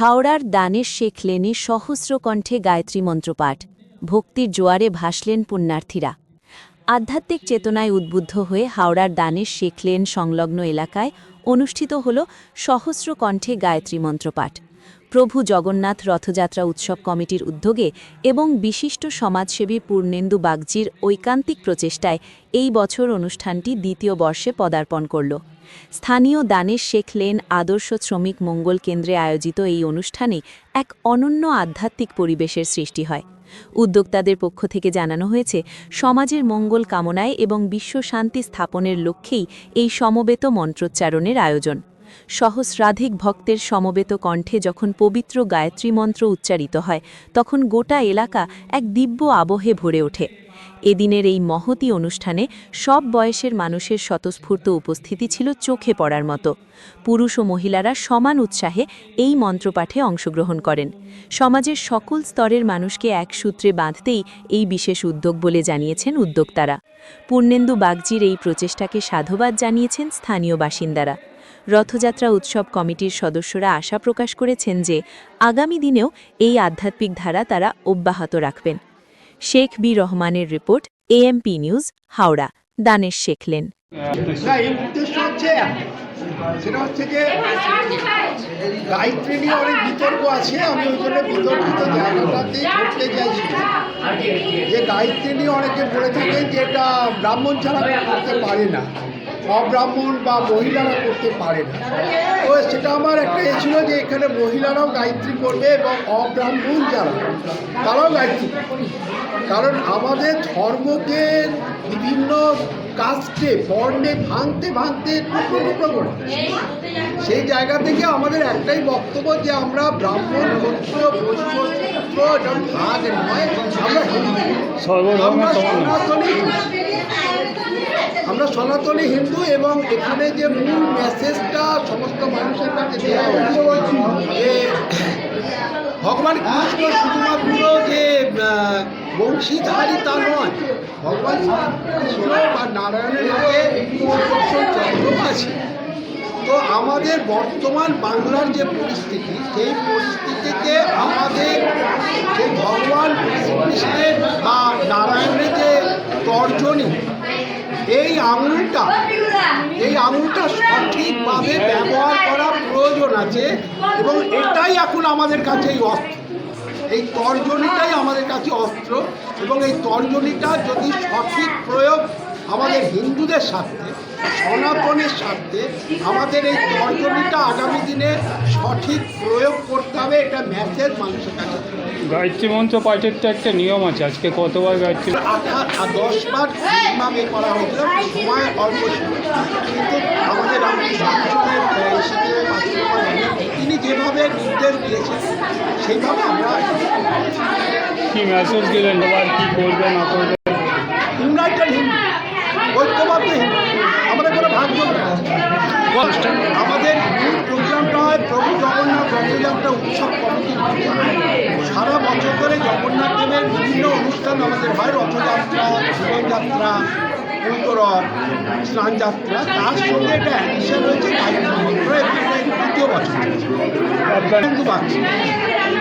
হাওড়ার দানের শেখ লেনে সহস্র কণ্ঠে গায়ত্রী মন্ত্রপাঠ। ভক্তির জোয়ারে ভাসলেন পুণ্যার্থীরা। আধ্যাত্মিক চেতনায় উদ্বুদ্ধ হয়ে হাওড়ার দানের শেখ লেন সংলগ্ন এলাকায় অনুষ্ঠিত হল সহস্র কণ্ঠে গায়ত্রী মন্ত্রপাঠ। প্রভু জগন্নাথ রথযাত্রা উৎসব কমিটির উদ্যোগে এবং বিশিষ্ট সমাজসেবী পূর্ণেন্দু বাগজির ঐকান্তিক প্রচেষ্টায় এই বছর অনুষ্ঠানটি দ্বিতীয় বর্ষে পদার্পণ করল। স্থানীয় দানেশ শেখ লেন আদর্শ শ্রমিক মঙ্গল কেন্দ্রে আয়োজিত এই অনুষ্ঠানে এক অনন্য আধ্যাত্মিক পরিবেশের সৃষ্টি হয়। উদ্যোক্তাদের পক্ষ থেকে জানানো হয়েছে, সমাজের মঙ্গল কামনায় এবং বিশ্ব শান্তি স্থাপনের লক্ষ্যেই এই সমবেত মন্ত্রোচ্চারণের আয়োজন। সহস্রাধিক ভক্তের সমবেত কণ্ঠে যখন পবিত্র গায়ত্রী মন্ত্র উচ্চারিত হয়, তখন গোটা এলাকা এক দিব্য আবহে ভরে ওঠে। এদিনের এই মহতি অনুষ্ঠানে সব বয়সের মানুষের স্বতঃস্ফূর্ত উপস্থিতি ছিল চোখে পড়ার মতো। পুরুষ ও মহিলারা সমান উৎসাহে এই মন্ত্রপাঠে অংশগ্রহণ করেন। সমাজের সকল স্তরের মানুষকে এক সূত্রে বাঁধতেই এই বিশেষ উদ্যোগ বলে জানিয়েছেন উদ্যোক্তারা। পূর্ণেন্দু বাগজির এই প্রচেষ্টাকে সাধুবাদ জানিয়েছেন স্থানীয় বাসিন্দারা। রথযাত্রা উৎসব কমিটির সদস্যরা আশা প্রকাশ করেছেন যে আগামী দিনেও এই আধ্যাত্মিক ধারা তারা অব্যাহত রাখবেন। শেখ বি রহমানের report AMP news Howrah. Danesh শেখলেন। সেটা হচ্ছে যে, গায়ত্রী নিয়ে অনেক বিতর্ক আছে, আমি ওই জন্য বিতর্কিত চাইছি। যে গায়ত্রী নিয়ে অনেকে বলে থাকেন যে এটা ব্রাহ্মণ ছাড়া করতে পারে না। অব্রাহ্মণ বা মহিলারা করতে পারে না। তো সেটা আমার একটা এ ছিল যে এখানে মহিলারাও গায়ত্রী করবে এবং অব্রাহ্মণ যারা, তারাও গায়ত্রী। কারণ আমাদের ধর্মকে বিভিন্ন কাস্টে বর্ণে ভাঙতে ভাঙতে টুকরো টুকরো করে সেই জায়গা থেকে আমাদের একটাই বক্তব্য যে আমরা ব্রাহ্মণ, ক্ষত্রিয় বৈশ্য আমরা সনাতনী হিন্দু এবং এখানে যে মূল মেসেজটা সমস্ত মানুষের কাছে দেওয়া যে ভগবান কৃষ্ণ শুধুমাত্র যে বংশীধারী তা নয় ভগবান কৃষ্ণ বা নারায়ণের সুদর্শন চন্দ্র আছে। তো আমাদের বর্তমান বাংলার যে পরিস্থিতি, সেই পরিস্থিতিতে আমাদের যে ভগবান শ্রীকৃষ্ণের বা নারায়ণের যে তর্জনী এই আঙুলটা এই আঙুলটা সঠিকভাবে ব্যবহার করা প্রয়োজন আছে এবং এটাই এখন আমাদের কাছে এই অস্ত্র। এই তর্জনীটাই আমাদের কাছে অস্ত্র এবং এই তর্জনীটা যদি সঠিক প্রয়োগ আমাদের হিন্দুদের স্বার্থে সনাতনের স্বার্থে আমাদের এই তর্জনীটা আগামী দিনে সঠিক প্রয়োগ করতে হবে এটা মেসেজ মানুষের কাছে। গায়ত্রী মন্ত্র পাঠের তো একটা নিয়ম আছে আজকে কতবার গায়ত্রী আঠাশ আর দশ বার মিনিমাম করা হয়েছিল সময় অল্প ছিল। কিন্তু আমাদের তিনি যেভাবে নির্দেশ দিয়েছেন সেইভাবে আমরা কি মেসেজ দিলেন? এবার কি করবে না করবে? ইউনাইটেড হিন্দু ঐক্যবদ্ধ আমাদের কোনো ভাগ্য নেই আমাদের মূল প্রোগ্রামটা হয় প্রভু জগন্নাথ রথযাত্রা উৎসব কমিটি সারা বছর ধরে জগন্নাথ দেবের বিভিন্ন অনুষ্ঠান আমাদের হয় রথযাত্রা জীবনযাত্রা উত্তরব স্নানযাত্রা। তার সঙ্গে একটা অ্যাডিশন হয়েছে দ্বিতীয় বছর। আপনার হিন্দু বাংলা